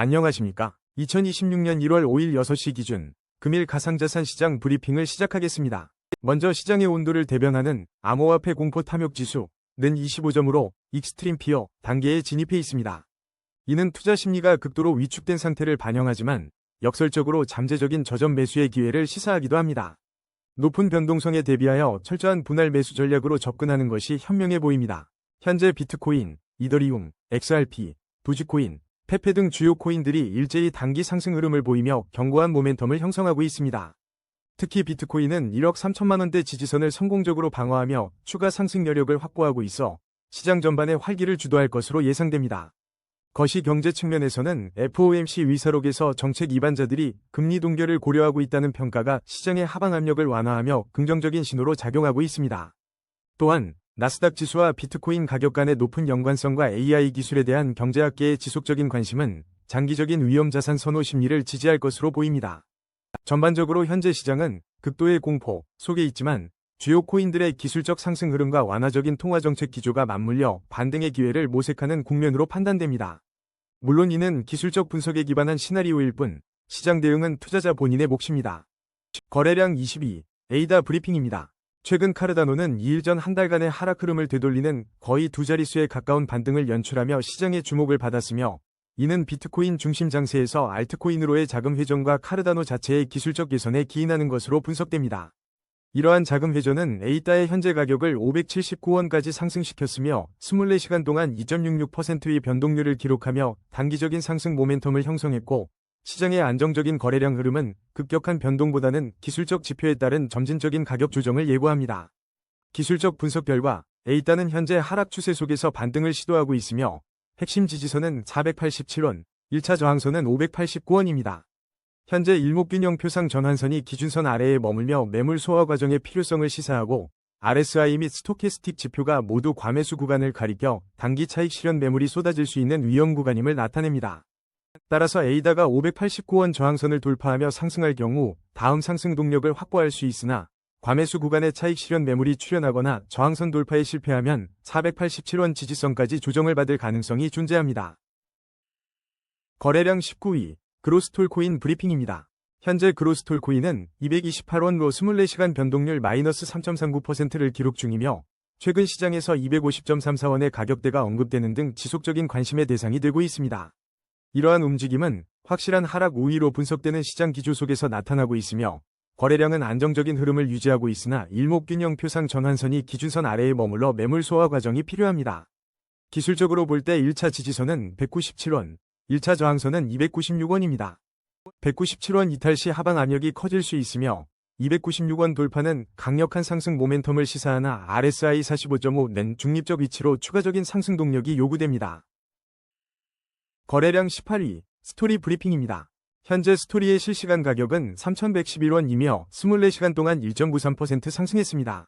안녕하십니까. 2026년 1월 5일 6시 기준 금일 가상자산 시장 브리핑을 시작하겠습니다. 먼저 시장의 온도를 대변하는 암호화폐 공포 탐욕 지수는 25점으로 익스트림 피어 단계에 진입해 있습니다. 이는 투자 심리가 극도로 위축된 상태를 반영하지만 역설적으로 잠재적인 저점 매수의 기회를 시사하기도 합니다. 높은 변동성에 대비하여 철저한 분할 매수 전략으로 접근하는 것이 현명해 보입니다. 현재 비트코인, 이더리움, XRP, 도지코인, 페페 등 주요 코인들이 일제히 단기 상승 흐름을 보이며 견고한 모멘텀을 형성하고 있습니다. 특히 비트코인은 1억 3천만 원대 지지선을 성공적으로 방어하며 추가 상승 여력을 확보하고 있어 시장 전반에 활기를 주도할 것으로 예상됩니다. 거시 경제 측면에서는 FOMC 위사록에서 정책 이반자들이 금리 동결을 고려하고 있다는 평가가 시장의 하방 압력을 완화하며 긍정적인 신호로 작용하고 있습니다. 또한 나스닥 지수와 비트코인 가격 간의 높은 연관성과 AI 기술에 대한 경제학계의 지속적인 관심은 장기적인 위험 자산 선호 심리를 지지할 것으로 보입니다. 전반적으로 현재 시장은 극도의 공포 속에 있지만 주요 코인들의 기술적 상승 흐름과 완화적인 통화정책 기조가 맞물려 반등의 기회를 모색하는 국면으로 판단됩니다. 물론 이는 기술적 분석에 기반한 시나리오일 뿐 시장 대응은 투자자 본인의 몫입니다. 거래량 22 에이다 브리핑입니다. 최근 카르다노는 2일 전 한 달간의 하락 흐름을 되돌리는 거의 두 자릿수에 가까운 반등을 연출하며 시장의 주목을 받았으며 이는 비트코인 중심 장세에서 알트코인으로의 자금 회전과 카르다노 자체의 기술적 개선에 기인하는 것으로 분석됩니다. 이러한 자금 회전은 에이따의 현재 가격을 579원까지 상승시켰으며 24시간 동안 2.66%의 변동률을 기록하며 단기적인 상승 모멘텀을 형성했고 시장의 안정적인 거래량 흐름은 급격한 변동보다는 기술적 지표에 따른 점진적인 가격 조정을 예고합니다. 기술적 분석 결과 에이따는 현재 하락 추세 속에서 반등을 시도하고 있으며 핵심 지지선은 487원, 1차 저항선은 589원입니다. 현재 일목균형 표상 전환선이 기준선 아래에 머물며 매물 소화 과정의 필요성을 시사하고 RSI 및 스토캐스틱 지표가 모두 과매수 구간을 가리켜 단기 차익 실현 매물이 쏟아질 수 있는 위험 구간임을 나타냅니다. 따라서 에이다가 589원 저항선을 돌파하며 상승할 경우 다음 상승 동력을 확보할 수 있으나 과매수 구간의 차익 실현 매물이 출현하거나 저항선 돌파에 실패하면 487원 지지선까지 조정을 받을 가능성이 존재합니다. 거래량 19위 그로스톨코인 브리핑입니다. 현재 그로스톨코인은 228원로 24시간 변동률 마이너스 3.39%를 기록 중이며 최근 시장에서 250.34원의 가격대가 언급되는 등 지속적인 관심의 대상이 되고 있습니다. 이러한 움직임은 확실한 하락 우위로 분석되는 시장 기조 속에서 나타나고 있으며 거래량은 안정적인 흐름을 유지하고 있으나 일목균형 표상 전환선이 기준선 아래에 머물러 매물 소화 과정이 필요합니다. 기술적으로 볼 때 1차 지지선은 197원, 1차 저항선은 296원입니다. 197원 이탈 시 하방 압력이 커질 수 있으며 296원 돌파는 강력한 상승 모멘텀을 시사하나 RSI 45.5는 중립적 위치로 추가적인 상승 동력이 요구됩니다. 거래량 18위 스토리 브리핑입니다. 현재 스토리의 실시간 가격은 3,111원이며 24시간 동안 1.93% 상승했습니다.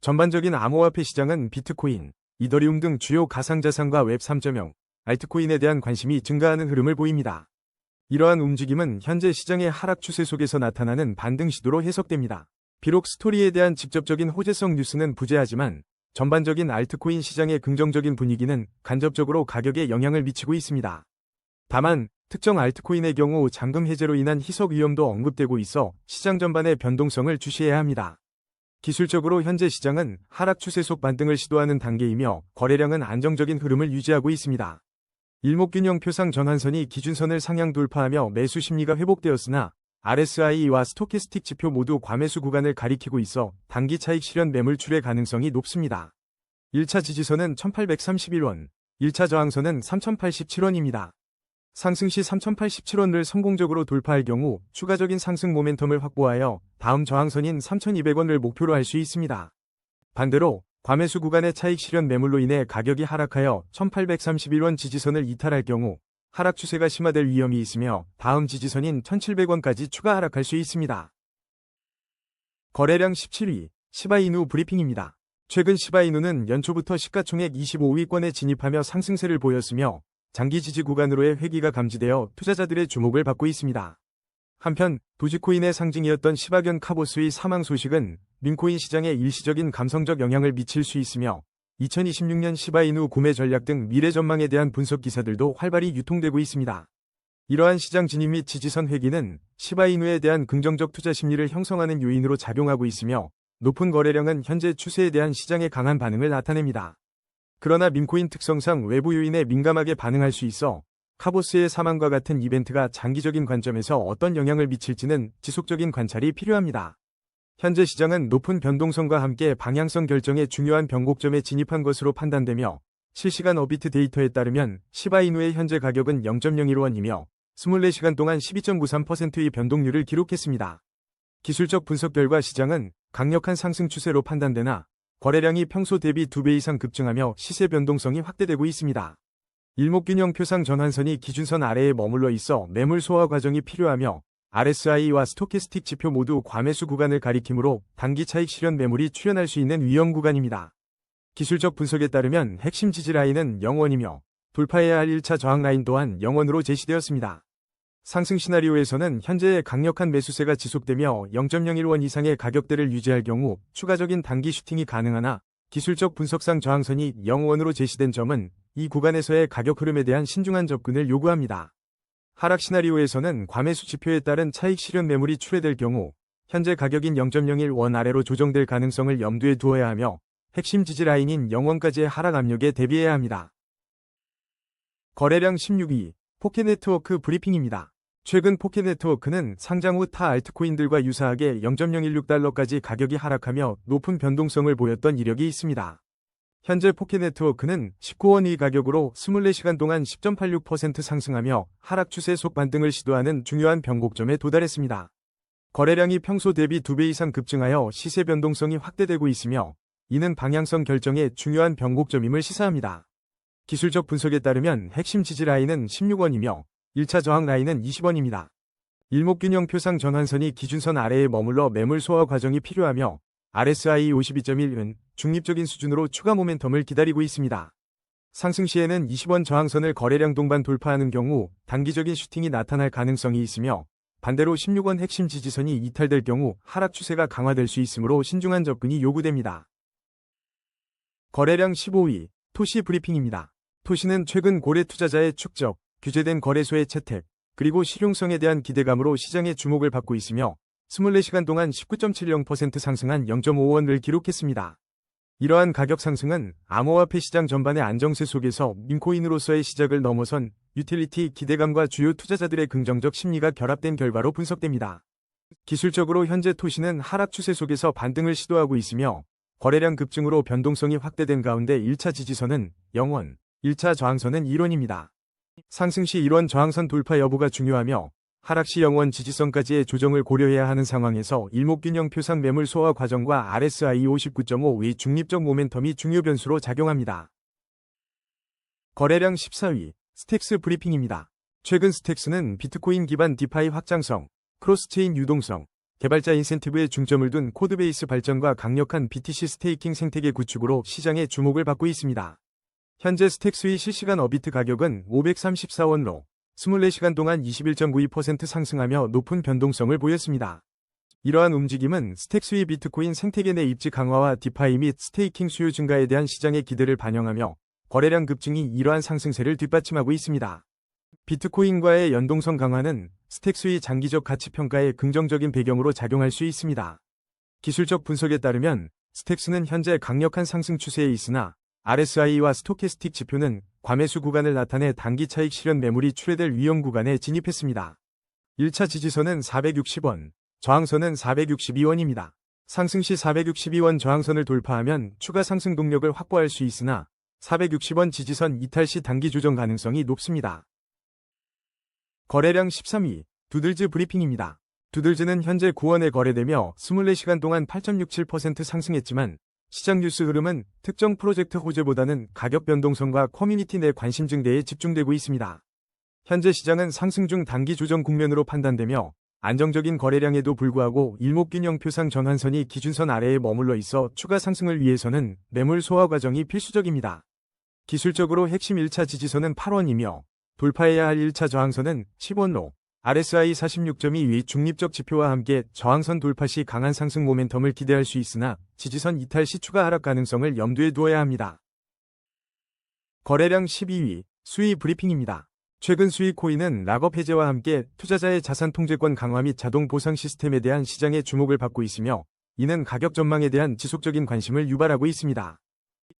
전반적인 암호화폐 시장은 비트코인, 이더리움 등 주요 가상자산과 웹 3.0, 알트코인에 대한 관심이 증가하는 흐름을 보입니다. 이러한 움직임은 현재 시장의 하락 추세 속에서 나타나는 반등 시도로 해석됩니다. 비록 스토리에 대한 직접적인 호재성 뉴스는 부재하지만 전반적인 알트코인 시장의 긍정적인 분위기는 간접적으로 가격에 영향을 미치고 있습니다. 다만 특정 알트코인의 경우 잔금 해제로 인한 희석 위험도 언급되고 있어 시장 전반의 변동성을 주시해야 합니다. 기술적으로 현재 시장은 하락 추세 속 반등을 시도하는 단계이며 거래량은 안정적인 흐름을 유지하고 있습니다. 일목균형 표상 전환선이 기준선을 상향 돌파하며 매수 심리가 회복되었으나 RSI와 스토캐스틱 지표 모두 과매수 구간을 가리키고 있어 단기 차익 실현 매물 출의 가능성이 높습니다. 1차 지지선은 1831원, 1차 저항선은 3087원입니다. 상승 시 3087원을 성공적으로 돌파할 경우 추가적인 상승 모멘텀을 확보하여 다음 저항선인 3200원을 목표로 할 수 있습니다. 반대로 과매수 구간의 차익 실현 매물로 인해 가격이 하락하여 1831원 지지선을 이탈할 경우 하락 추세가 심화될 위험이 있으며 다음 지지선인 1700원까지 추가 하락할 수 있습니다. 거래량 17위 시바이누 브리핑입니다. 최근 시바이누는 연초부터 시가총액 25위권에 진입하며 상승세를 보였으며 장기 지지 구간으로의 회기가 감지되어 투자자들의 주목을 받고 있습니다. 한편 도지코인의 상징이었던 시바견 카보스의 사망 소식은 민코인 시장에 일시적인 감성적 영향을 미칠 수 있으며 2026년 시바이누 구매 전략 등 미래 전망에 대한 분석 기사들도 활발히 유통되고 있습니다. 이러한 시장 진입 및 지지선 회귀는 시바이누에 대한 긍정적 투자 심리를 형성하는 요인으로 작용하고 있으며 높은 거래량은 현재 추세에 대한 시장의 강한 반응을 나타냅니다. 그러나 민코인 특성상 외부 요인에 민감하게 반응할 수 있어 카보스의 사망과 같은 이벤트가 장기적인 관점에서 어떤 영향을 미칠지는 지속적인 관찰이 필요합니다. 현재 시장은 높은 변동성과 함께 방향성 결정에 중요한 변곡점에 진입한 것으로 판단되며 실시간 어비트 데이터에 따르면 시바이누의 현재 가격은 0.01원이며 24시간 동안 12.93%의 변동률을 기록했습니다. 기술적 분석 결과 시장은 강력한 상승 추세로 판단되나 거래량이 평소 대비 2배 이상 급증하며 시세 변동성이 확대되고 있습니다. 일목균형 표상 전환선이 기준선 아래에 머물러 있어 매물 소화 과정이 필요하며 RSI와 스토캐스틱 지표 모두 과매수 구간을 가리키므로 단기 차익 실현 매물이 출현할 수 있는 위험 구간입니다. 기술적 분석에 따르면 핵심 지지 라인은 0원이며 돌파해야 할 1차 저항 라인 또한 0원으로 제시되었습니다. 상승 시나리오에서는 현재의 강력한 매수세가 지속되며 0.01원 이상의 가격대를 유지할 경우 추가적인 단기 슈팅이 가능하나 기술적 분석상 저항선이 0원으로 제시된 점은 이 구간에서의 가격 흐름에 대한 신중한 접근을 요구합니다. 하락 시나리오에서는 과매수 지표에 따른 차익 실현 매물이 출회될 경우 현재 가격인 0.01원 아래로 조정될 가능성을 염두에 두어야 하며 핵심 지지 라인인 0원까지의 하락 압력에 대비해야 합니다. 거래량 16위 포켓네트워크 브리핑입니다. 최근 포켓네트워크는 상장 후 타 알트코인들과 유사하게 0.016달러까지 가격이 하락하며 높은 변동성을 보였던 이력이 있습니다. 현재 포켓네트워크는 19원의 가격으로 24시간 동안 10.86% 상승하며 하락 추세 속 반등을 시도하는 중요한 변곡점에 도달했습니다. 거래량이 평소 대비 2배 이상 급증하여 시세 변동성이 확대되고 있으며 이는 방향성 결정의 중요한 변곡점임을 시사합니다. 기술적 분석에 따르면 핵심 지지 라인은 16원이며 1차 저항 라인은 20원입니다. 일목균형 표상 전환선이 기준선 아래에 머물러 매물 소화 과정이 필요하며 RSI 52.1은 중립적인 수준으로 추가 모멘텀을 기다리고 있습니다. 상승 시에는 20원 저항선을 거래량 동반 돌파하는 경우 단기적인 슈팅이 나타날 가능성이 있으며 반대로 16원 핵심 지지선이 이탈될 경우 하락 추세가 강화될 수 있으므로 신중한 접근이 요구됩니다. 거래량 15위 토시 브리핑입니다. 토시는 최근 고래 투자자의 축적, 규제된 거래소의 채택, 그리고 실용성에 대한 기대감으로 시장의 주목을 받고 있으며 24시간 동안 19.70% 상승한 0.5원을 기록했습니다. 이러한 가격 상승은 암호화폐 시장 전반의 안정세 속에서 민코인으로서의 시작을 넘어선 유틸리티 기대감과 주요 투자자들의 긍정적 심리가 결합된 결과로 분석됩니다. 기술적으로 현재 토시는 하락 추세 속에서 반등을 시도하고 있으며 거래량 급증으로 변동성이 확대된 가운데 1차 지지선은 0원, 1차 저항선은 1원입니다. 상승 시 1원 저항선 돌파 여부가 중요하며 하락 시 영원 지지선까지의 조정을 고려해야 하는 상황에서 일목균형 표상 매물 소화 과정과 RSI 59.5의 중립적 모멘텀이 중요 변수로 작용합니다. 거래량 14위 스택스 브리핑입니다. 최근 스택스는 비트코인 기반 디파이 확장성, 크로스체인 유동성, 개발자 인센티브에 중점을 둔 코드베이스 발전과 강력한 BTC 스테이킹 생태계 구축으로 시장의 주목을 받고 있습니다. 현재 스택스의 실시간 어비트 가격은 534원로 24시간 동안 21.92% 상승하며 높은 변동성을 보였습니다. 이러한 움직임은 스택스위 비트코인 생태계 내 입지 강화와 디파이 및 스테이킹 수요 증가에 대한 시장의 기대를 반영하며 거래량 급증이 이러한 상승세를 뒷받침하고 있습니다. 비트코인과의 연동성 강화는 스택스위 장기적 가치 평가에 긍정적인 배경으로 작용할 수 있습니다. 기술적 분석에 따르면 스택스는 현재 강력한 상승 추세에 있으나 RSI와 스토캐스틱 지표는 과매수 구간을 나타내 단기 차익 실현 매물이 출회될 위험 구간에 진입했습니다. 1차 지지선은 460원, 저항선은 462원입니다. 상승 시 462원 저항선을 돌파하면 추가 상승 동력을 확보할 수 있으나 460원 지지선 이탈 시 단기 조정 가능성이 높습니다. 거래량 13위, 두들즈 브리핑입니다. 두들즈는 현재 9원에 거래되며 24시간 동안 8.67% 상승했지만 시장 뉴스 흐름은 특정 프로젝트 호재보다는 가격 변동성과 커뮤니티 내 관심 증대에 집중되고 있습니다. 현재 시장은 상승 중 단기 조정 국면으로 판단되며 안정적인 거래량에도 불구하고 일목균형 표상 전환선이 기준선 아래에 머물러 있어 추가 상승을 위해서는 매물 소화 과정이 필수적입니다. 기술적으로 핵심 1차 지지선은 8원이며 돌파해야 할 1차 저항선은 10원로 RSI 46.2 위 중립적 지표와 함께 저항선 돌파 시 강한 상승 모멘텀을 기대할 수 있으나 지지선 이탈 시 추가 하락 가능성을 염두에 두어야 합니다. 거래량 12위 수위 브리핑입니다. 최근 수익 코인은 락업 해제와 함께 투자자의 자산 통제권 강화 및 자동 보상 시스템에 대한 시장의 주목을 받고 있으며 이는 가격 전망에 대한 지속적인 관심을 유발하고 있습니다.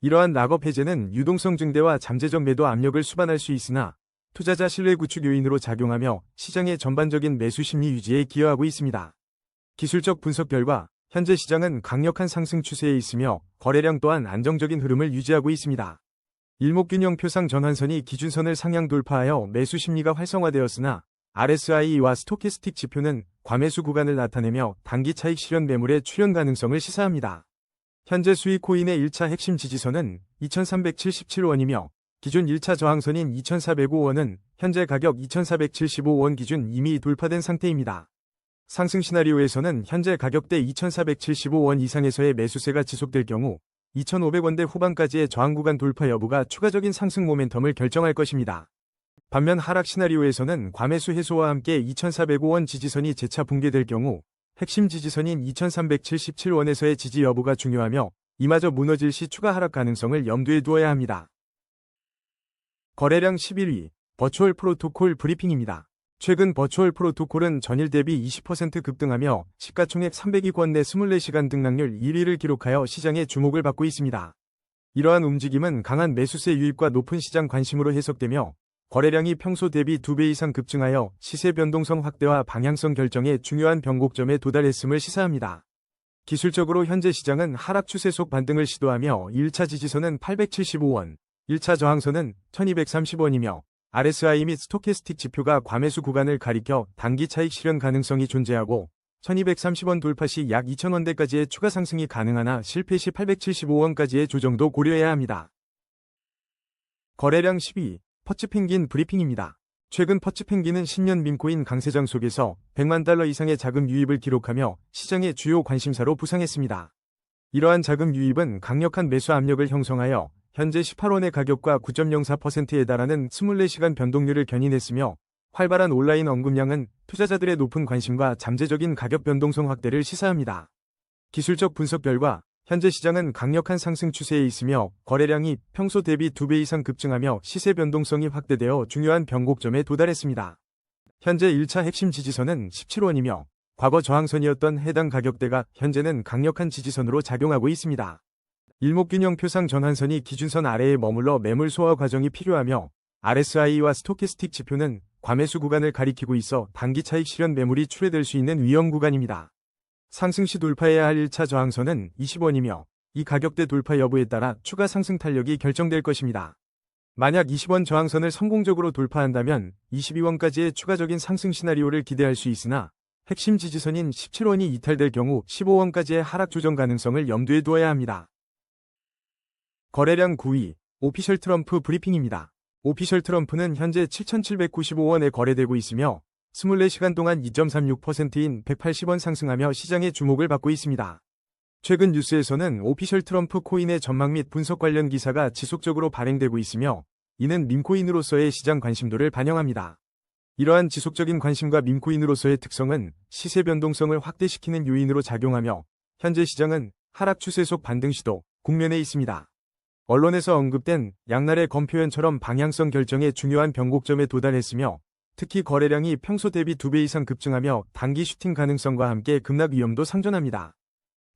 이러한 락업 해제는 유동성 증대와 잠재적 매도 압력을 수반할 수 있으나 투자자 신뢰 구축 요인으로 작용하며 시장의 전반적인 매수 심리 유지에 기여하고 있습니다. 기술적 분석 결과 현재 시장은 강력한 상승 추세에 있으며 거래량 또한 안정적인 흐름을 유지하고 있습니다. 일목균형 표상 전환선이 기준선을 상향 돌파하여 매수 심리가 활성화되었으나 RSI와 스토캐스틱 지표는 과매수 구간을 나타내며 단기 차익 실현 매물의 출현 가능성을 시사합니다. 현재 수익 코인의 1차 핵심 지지선은 2377원이며 기존 1차 저항선인 2405원은 현재 가격 2475원 기준 이미 돌파된 상태입니다. 상승 시나리오에서는 현재 가격대 2475원 이상에서의 매수세가 지속될 경우 2500원대 후반까지의 저항 구간 돌파 여부가 추가적인 상승 모멘텀을 결정할 것입니다. 반면 하락 시나리오에서는 과매수 해소와 함께 2405원 지지선이 재차 붕괴될 경우 핵심 지지선인 2377원에서의 지지 여부가 중요하며 이마저 무너질 시 추가 하락 가능성을 염두에 두어야 합니다. 거래량 11위 버추얼 프로토콜 브리핑입니다. 최근 버추얼 프로토콜은 전일 대비 20% 급등하며 시가총액 300억 원내 24시간 등락률 1위를 기록하여 시장의 주목을 받고 있습니다. 이러한 움직임은 강한 매수세 유입과 높은 시장 관심으로 해석되며 거래량이 평소 대비 2배 이상 급증하여 시세 변동성 확대와 방향성 결정에 중요한 변곡점에 도달했음을 시사합니다. 기술적으로 현재 시장은 하락 추세 속 반등을 시도하며 1차 지지선은 875원, 1차 저항선은 1230원이며 RSI 및 스토캐스틱 지표가 과매수 구간을 가리켜 단기 차익 실현 가능성이 존재하고 1230원 돌파 시 약 2000원대까지의 추가 상승이 가능하나 실패 시 875원까지의 조정도 고려해야 합니다. 거래량 12. 퍼치펭귄 브리핑입니다. 최근 퍼치펭귄은 신년 민코인 강세장 속에서 100만 달러 이상의 자금 유입을 기록하며 시장의 주요 관심사로 부상했습니다. 이러한 자금 유입은 강력한 매수 압력을 형성하여 현재 18원의 가격과 9.04%에 달하는 24시간 변동률을 견인했으며 활발한 온라인 언급량은 투자자들의 높은 관심과 잠재적인 가격 변동성 확대를 시사합니다. 기술적 분석 결과 현재 시장은 강력한 상승 추세에 있으며 거래량이 평소 대비 2배 이상 급증하며 시세 변동성이 확대되어 중요한 변곡점에 도달했습니다. 현재 1차 핵심 지지선은 17원이며 과거 저항선이었던 해당 가격대가 현재는 강력한 지지선으로 작용하고 있습니다. 일목균형 표상 전환선이 기준선 아래에 머물러 매물 소화 과정이 필요하며 RSI와 스토캐스틱 지표는 과매수 구간을 가리키고 있어 단기 차익 실현 매물이 출회될 수 있는 위험 구간입니다. 상승 시 돌파해야 할 1차 저항선은 20원이며 이 가격대 돌파 여부에 따라 추가 상승 탄력이 결정될 것입니다. 만약 20원 저항선을 성공적으로 돌파한다면 22원까지의 추가적인 상승 시나리오를 기대할 수 있으나 핵심 지지선인 17원이 이탈될 경우 15원까지의 하락 조정 가능성을 염두에 두어야 합니다. 거래량 9위 오피셜 트럼프 브리핑입니다. 오피셜 트럼프는 현재 7,795원에 거래되고 있으며 24시간 동안 2.36%인 180원 상승하며 시장의 주목을 받고 있습니다. 최근 뉴스에서는 오피셜 트럼프 코인의 전망 및 분석 관련 기사가 지속적으로 발행되고 있으며 이는 밈코인으로서의 시장 관심도를 반영합니다. 이러한 지속적인 관심과 밈코인으로서의 특성은 시세 변동성을 확대시키는 요인으로 작용하며 현재 시장은 하락 추세 속 반등 시도 국면에 있습니다. 언론에서 언급된 양날의 검표현처럼 방향성 결정에 중요한 변곡점에 도달했으며 특히 거래량이 평소 대비 2배 이상 급증하며 단기 슈팅 가능성과 함께 급락 위험도 상존합니다.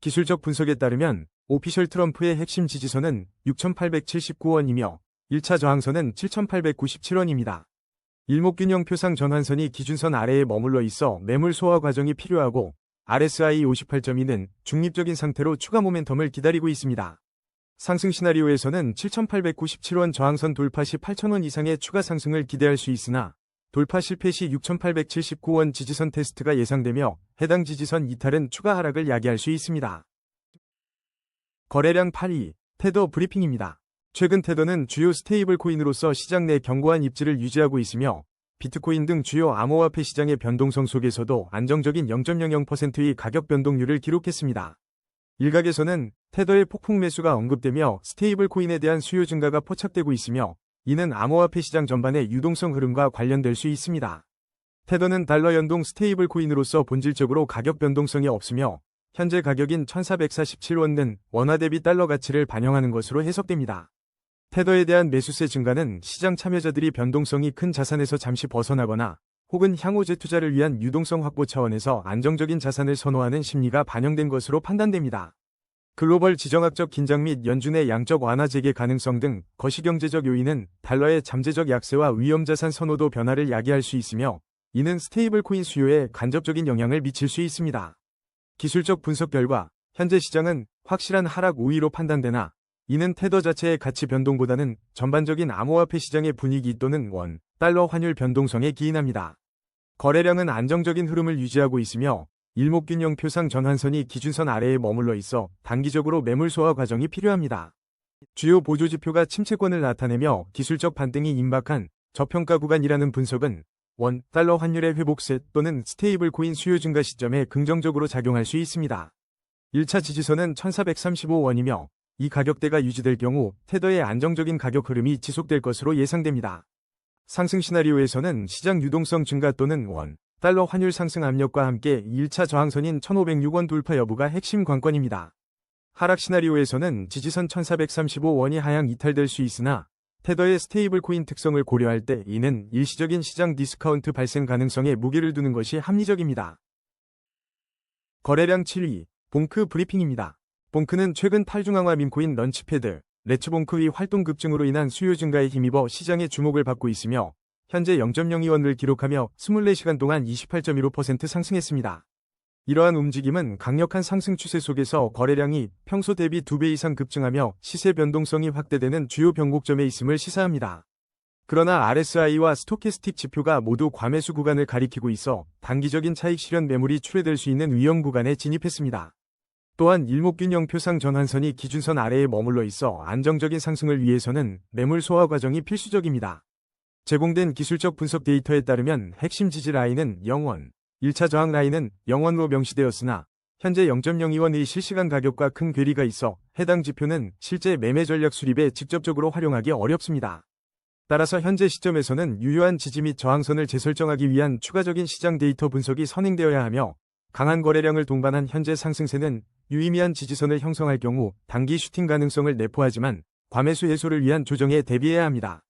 기술적 분석에 따르면 오피셜 트럼프의 핵심 지지선은 6,879원이며 1차 저항선은 7,897원입니다. 일목균형 표상 전환선이 기준선 아래에 머물러 있어 매물 소화 과정이 필요하고 RSI 58.2는 중립적인 상태로 추가 모멘텀을 기다리고 있습니다. 상승 시나리오에서는 7,897원 저항선 돌파 시 8,000원 이상의 추가 상승을 기대할 수 있으나 돌파 실패 시 6,879원 지지선 테스트가 예상되며 해당 지지선 이탈은 추가 하락을 야기할 수 있습니다. 거래량 8위 테더 브리핑입니다. 최근 테더는 주요 스테이블 코인으로서 시장 내 견고한 입지를 유지하고 있으며 비트코인 등 주요 암호화폐 시장의 변동성 속에서도 안정적인 0.00%의 가격 변동률을 기록했습니다. 일각에서는 테더의 폭풍 매수가 언급되며 스테이블 코인에 대한 수요 증가가 포착되고 있으며 이는 암호화폐 시장 전반의 유동성 흐름과 관련될 수 있습니다. 테더는 달러 연동 스테이블 코인으로서 본질적으로 가격 변동성이 없으며 현재 가격인 1447원은 원화 대비 달러 가치를 반영하는 것으로 해석됩니다. 테더에 대한 매수세 증가는 시장 참여자들이 변동성이 큰 자산에서 잠시 벗어나거나 혹은 향후 재투자를 위한 유동성 확보 차원에서 안정적인 자산을 선호하는 심리가 반영된 것으로 판단됩니다. 글로벌 지정학적 긴장 및 연준의 양적 완화 재개 가능성 등 거시경제적 요인은 달러의 잠재적 약세와 위험자산 선호도 변화를 야기할 수 있으며 이는 스테이블 코인 수요에 간접적인 영향을 미칠 수 있습니다. 기술적 분석 결과 현재 시장은 확실한 하락 우위로 판단되나 이는 테더 자체의 가치 변동보다는 전반적인 암호화폐 시장의 분위기 또는 원, 달러 환율 변동성에 기인합니다. 거래량은 안정적인 흐름을 유지하고 있으며 일목균형 표상 전환선이 기준선 아래에 머물러 있어 단기적으로 매물 소화 과정이 필요합니다. 주요 보조 지표가 침체권을 나타내며 기술적 반등이 임박한 저평가 구간이라는 분석은 원, 달러 환율의 회복세 또는 스테이블 코인 수요 증가 시점에 긍정적으로 작용할 수 있습니다. 1차 지지선은 1435원이며 이 가격대가 유지될 경우 테더의 안정적인 가격 흐름이 지속될 것으로 예상됩니다. 상승 시나리오에서는 시장 유동성 증가 또는 원, 달러 환율 상승 압력과 함께 1차 저항선인 1506원 돌파 여부가 핵심 관건입니다. 하락 시나리오에서는 지지선 1435원이 하향 이탈될 수 있으나 테더의 스테이블 코인 특성을 고려할 때 이는 일시적인 시장 디스카운트 발생 가능성에 무게를 두는 것이 합리적입니다. 거래량 7위, 봉크 브리핑입니다. 봉크는 최근 탈중앙화 민코인 런치패드, 레츠봉크의 활동 급증으로 인한 수요 증가에 힘입어 시장의 주목을 받고 있으며 현재 0.02원을 기록하며 24시간 동안 28.15% 상승했습니다. 이러한 움직임은 강력한 상승 추세 속에서 거래량이 평소 대비 2배 이상 급증하며 시세 변동성이 확대되는 주요 변곡점에 있음을 시사합니다. 그러나 RSI와 스토캐스틱 지표가 모두 과매수 구간을 가리키고 있어 단기적인 차익 실현 매물이 출회될 수 있는 위험 구간에 진입했습니다. 또한 일목균형 표상 전환선이 기준선 아래에 머물러 있어 안정적인 상승을 위해서는 매물 소화 과정이 필수적입니다. 제공된 기술적 분석 데이터에 따르면 핵심 지지 라인은 0원, 1차 저항 라인은 0원으로 명시되었으나 현재 0.02원의 실시간 가격과 큰 괴리가 있어 해당 지표는 실제 매매 전략 수립에 직접적으로 활용하기 어렵습니다. 따라서 현재 시점에서는 유효한 지지 및 저항선을 재설정하기 위한 추가적인 시장 데이터 분석이 선행되어야 하며 강한 거래량을 동반한 현재 상승세는 유의미한 지지선을 형성할 경우 단기 슈팅 가능성을 내포하지만 과매수 해소를 위한 조정에 대비해야 합니다.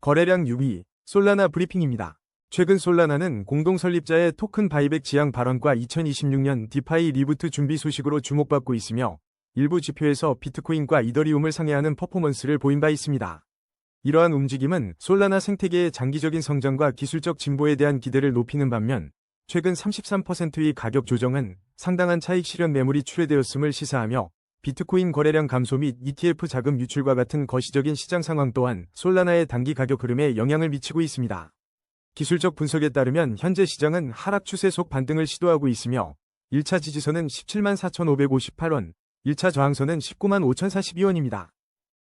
거래량 6위, 솔라나 브리핑입니다. 최근 솔라나는 공동 설립자의 토큰 바이백 지향 발언과 2026년 디파이 리부트 준비 소식으로 주목받고 있으며 일부 지표에서 비트코인과 이더리움을 상회하는 퍼포먼스를 보인 바 있습니다. 이러한 움직임은 솔라나 생태계의 장기적인 성장과 기술적 진보에 대한 기대를 높이는 반면 최근 33%의 가격 조정은 상당한 차익 실현 매물이 출회되었음을 시사하며 비트코인 거래량 감소 및 ETF 자금 유출과 같은 거시적인 시장 상황 또한 솔라나의 단기 가격 흐름에 영향을 미치고 있습니다. 기술적 분석에 따르면 현재 시장은 하락 추세 속 반등을 시도하고 있으며 1차 지지선은 17만 4,558원, 1차 저항선은 19만 5,042원입니다.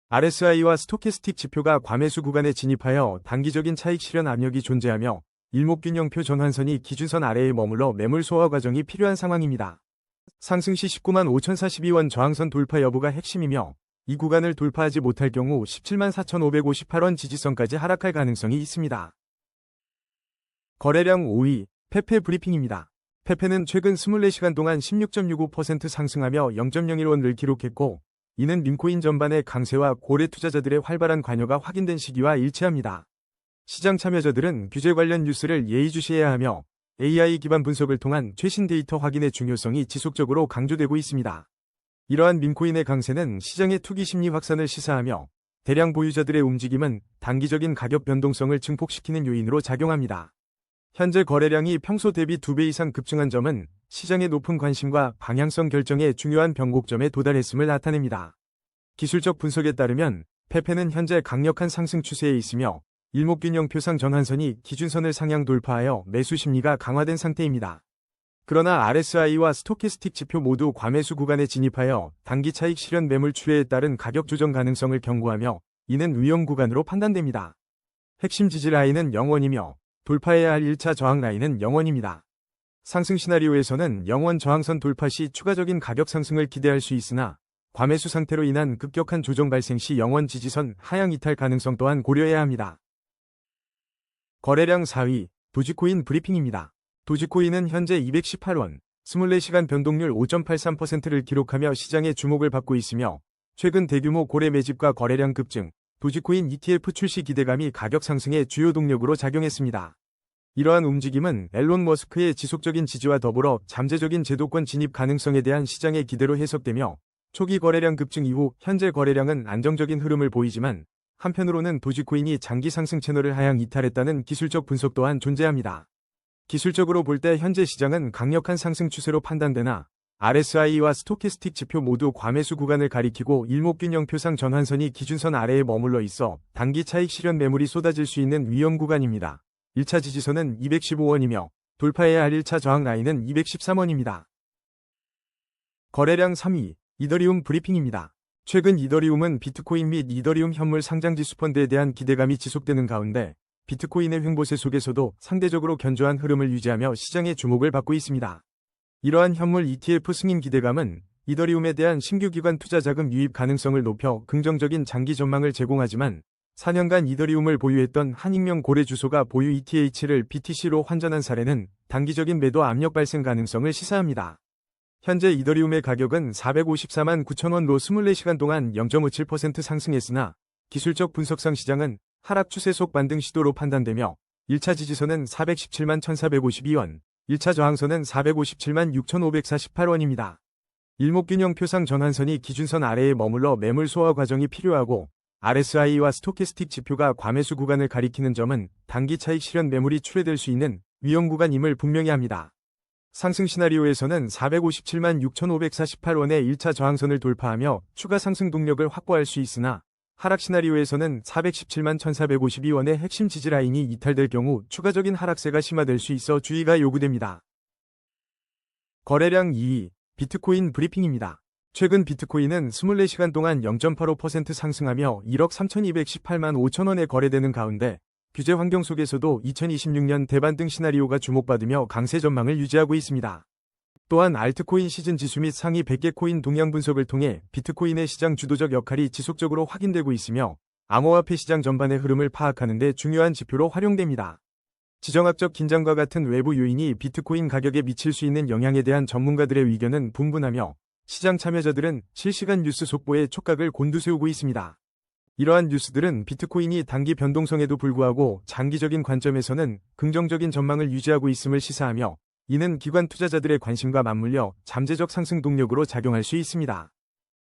RSI와 스토캐스틱 지표가 과매수 구간에 진입하여 단기적인 차익 실현 압력이 존재하며 일목균형표 전환선이 기준선 아래에 머물러 매물 소화 과정이 필요한 상황입니다. 상승 시 19만 5,042원 저항선 돌파 여부가 핵심이며 이 구간을 돌파하지 못할 경우 17만 4,558원 지지선까지 하락할 가능성이 있습니다. 거래량 5위, 페페 브리핑입니다. 페페는 최근 24시간 동안 16.65% 상승하며 0.01원을 기록했고 이는 민코인 전반의 강세와 고래 투자자들의 활발한 관여가 확인된 시기와 일치합니다. 시장 참여자들은 규제 관련 뉴스를 예의주시해야 하며 AI 기반 분석을 통한 최신 데이터 확인의 중요성이 지속적으로 강조되고 있습니다. 이러한 민코인의 강세는 시장의 투기 심리 확산을 시사하며 대량 보유자들의 움직임은 단기적인 가격 변동성을 증폭시키는 요인으로 작용합니다. 현재 거래량이 평소 대비 2배 이상 급증한 점은 시장의 높은 관심과 방향성 결정에 중요한 변곡점에 도달했음을 나타냅니다. 기술적 분석에 따르면 페페는 현재 강력한 상승 추세에 있으며 일목균형 표상 전환선이 기준선을 상향 돌파하여 매수 심리가 강화된 상태입니다. 그러나 RSI와 스토캐스틱 지표 모두 과매수 구간에 진입하여 단기 차익 실현 매물 출회에 따른 가격 조정 가능성을 경고하며 이는 위험 구간으로 판단됩니다. 핵심 지지 라인은 0원이며 돌파해야 할 1차 저항 라인은 0원입니다. 상승 시나리오에서는 0원 저항선 돌파 시 추가적인 가격 상승을 기대할 수 있으나 과매수 상태로 인한 급격한 조정 발생 시 0원 지지선 하향 이탈 가능성 또한 고려해야 합니다. 거래량 4위, 도지코인 브리핑입니다. 도지코인은 현재 218원, 24시간 변동률 5.83%를 기록하며 시장의 주목을 받고 있으며 최근 대규모 고래 매집과 거래량 급증, 도지코인 ETF 출시 기대감이 가격 상승의 주요 동력으로 작용했습니다. 이러한 움직임은 앨런 머스크의 지속적인 지지와 더불어 잠재적인 제도권 진입 가능성에 대한 시장의 기대로 해석되며 초기 거래량 급증 이후 현재 거래량은 안정적인 흐름을 보이지만 한편으로는 도지코인이 장기 상승 채널을 하향 이탈했다는 기술적 분석 또한 존재합니다. 기술적으로 볼 때 현재 시장은 강력한 상승 추세로 판단되나 RSI와 스토캐스틱 지표 모두 과매수 구간을 가리키고 일목균형 표상 전환선이 기준선 아래에 머물러 있어 단기 차익 실현 매물이 쏟아질 수 있는 위험 구간입니다. 1차 지지선은 215원이며 돌파해야 할 1차 저항 라인은 213원입니다. 거래량 3위, 이더리움 브리핑입니다. 최근 이더리움은 비트코인 및 이더리움 현물 상장지수 펀드에 대한 기대감이 지속되는 가운데 비트코인의 횡보세 속에서도 상대적으로 견조한 흐름을 유지하며 시장의 주목을 받고 있습니다. 이러한 현물 ETF 승인 기대감은 이더리움에 대한 신규 기관 투자 자금 유입 가능성을 높여 긍정적인 장기 전망을 제공하지만 4년간 이더리움을 보유했던 한익명 고래 주소가 보유 ETH를 BTC로 환전한 사례는 단기적인 매도 압력 발생 가능성을 시사합니다. 현재 이더리움의 가격은 454만 9천원로 24시간 동안 0.57% 상승했으나 기술적 분석상 시장은 하락 추세 속 반등 시도로 판단되며 1차 지지선은 417만 1452원, 1차 저항선은 457만 6548원입니다. 일목균형 표상 전환선이 기준선 아래에 머물러 매물 소화 과정이 필요하고 RSI와 스토캐스틱 지표가 과매수 구간을 가리키는 점은 단기 차익 실현 매물이 출회될 수 있는 위험 구간임을 분명히 합니다. 상승 시나리오에서는 457만 6548원의 1차 저항선을 돌파하며 추가 상승 동력을 확보할 수 있으나 하락 시나리오에서는 417만 1452원의 핵심 지지 라인이 이탈될 경우 추가적인 하락세가 심화될 수 있어 주의가 요구됩니다. 거래량 2위, 비트코인 브리핑입니다. 최근 비트코인은 24시간 동안 0.85% 상승하며 1억 3218만 5천원에 거래되는 가운데 규제 환경 속에서도 2026년 대반 등 시나리오가 주목받으며 강세 전망을 유지하고 있습니다. 또한 알트코인 시즌 지수 및 상위 100개 코인 동향 분석을 통해 비트코인의 시장 주도적 역할이 지속적으로 확인되고 있으며 암호화폐 시장 전반의 흐름을 파악하는 데 중요한 지표로 활용됩니다. 지정학적 긴장과 같은 외부 요인이 비트코인 가격에 미칠 수 있는 영향에 대한 전문가들의 의견은 분분하며 시장 참여자들은 실시간 뉴스 속보에 촉각을 곤두세우고 있습니다. 이러한 뉴스들은 비트코인이 단기 변동성에도 불구하고 장기적인 관점에서는 긍정적인 전망을 유지하고 있음을 시사하며 이는 기관 투자자들의 관심과 맞물려 잠재적 상승 동력으로 작용할 수 있습니다.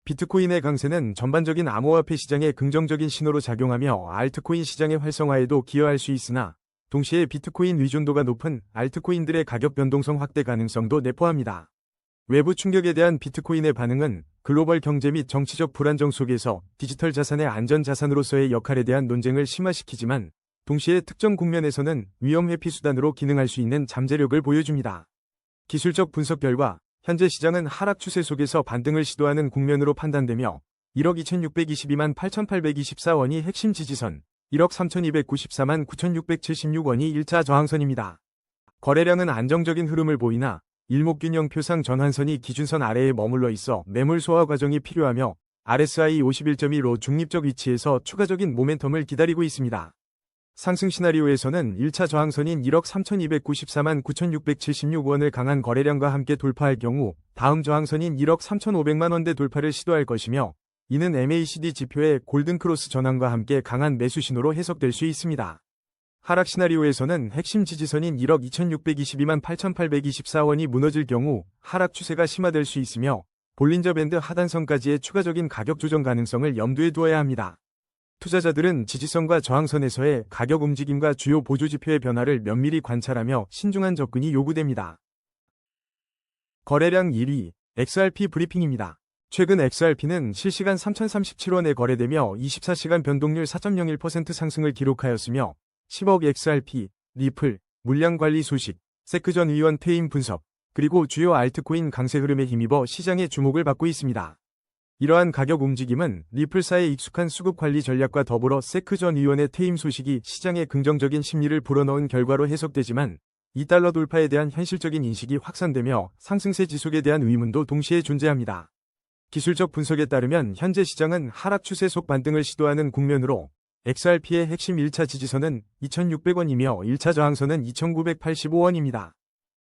비트코인의 강세는 전반적인 암호화폐 시장에 긍정적인 신호로 작용하며 알트코인 시장의 활성화에도 기여할 수 있으나 동시에 비트코인 의존도가 높은 알트코인들의 가격 변동성 확대 가능성도 내포합니다. 외부 충격에 대한 비트코인의 반응은 글로벌 경제 및 정치적 불안정 속에서 디지털 자산의 안전 자산으로서의 역할에 대한 논쟁을 심화시키지만 동시에 특정 국면에서는 위험 회피 수단으로 기능할 수 있는 잠재력을 보여줍니다. 기술적 분석 결과 현재 시장은 하락 추세 속에서 반등을 시도하는 국면으로 판단되며 1억 2622만 8824원이 핵심 지지선, 1억 3294만 9676원이 1차 저항선입니다. 거래량은 안정적인 흐름을 보이나 일목균형 표상 전환선이 기준선 아래에 머물러 있어 매물 소화 과정이 필요하며 RSI 51.1로 중립적 위치에서 추가적인 모멘텀을 기다리고 있습니다. 상승 시나리오에서는 1차 저항선인 1억 3294만 9676원을 강한 거래량과 함께 돌파할 경우 다음 저항선인 1억 3500만 원대 돌파를 시도할 것이며 이는 MACD 지표의 골든크로스 전환과 함께 강한 매수 신호로 해석될 수 있습니다. 하락 시나리오에서는 핵심 지지선인 1억 2622만 8824원이 무너질 경우 하락 추세가 심화될 수 있으며 볼린저 밴드 하단선까지의 추가적인 가격 조정 가능성을 염두에 두어야 합니다. 투자자들은 지지선과 저항선에서의 가격 움직임과 주요 보조지표의 변화를 면밀히 관찰하며 신중한 접근이 요구됩니다. 거래량 1위 XRP 브리핑입니다. 최근 XRP는 실시간 3,037원에 거래되며 24시간 변동률 4.01% 상승을 기록하였으며 10억 XRP, 리플, 물량 관리 소식, 세크 전 의원 퇴임 분석, 그리고 주요 알트코인 강세 흐름에 힘입어 시장의 주목을 받고 있습니다. 이러한 가격 움직임은 리플사의 익숙한 수급 관리 전략과 더불어 세크 전 의원의 퇴임 소식이 시장의 긍정적인 심리를 불어넣은 결과로 해석되지만 2달러 돌파에 대한 현실적인 인식이 확산되며 상승세 지속에 대한 의문도 동시에 존재합니다. 기술적 분석에 따르면 현재 시장은 하락 추세 속 반등을 시도하는 국면으로 XRP의 핵심 1차 지지선은 2,600원이며 1차 저항선은 2,985원입니다.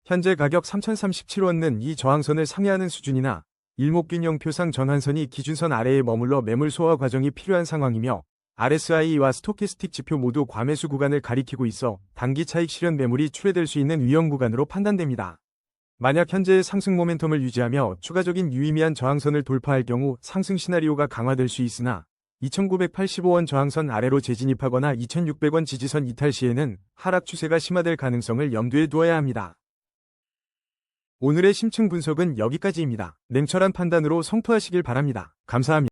현재 가격 3,037원은 이 저항선을 상회하는 수준이나 일목균형표상 전환선이 기준선 아래에 머물러 매물 소화 과정이 필요한 상황이며 RSI와 스토캐스틱 지표 모두 과매수 구간을 가리키고 있어 단기 차익 실현 매물이 출회될 수 있는 위험 구간으로 판단됩니다. 만약 현재의 상승 모멘텀을 유지하며 추가적인 유의미한 저항선을 돌파할 경우 상승 시나리오가 강화될 수 있으나 2985원 저항선 아래로 재진입하거나 2600원 지지선 이탈 시에는 하락 추세가 심화될 가능성을 염두에 두어야 합니다. 오늘의 심층 분석은 여기까지입니다. 냉철한 판단으로 성투하시길 바랍니다. 감사합니다.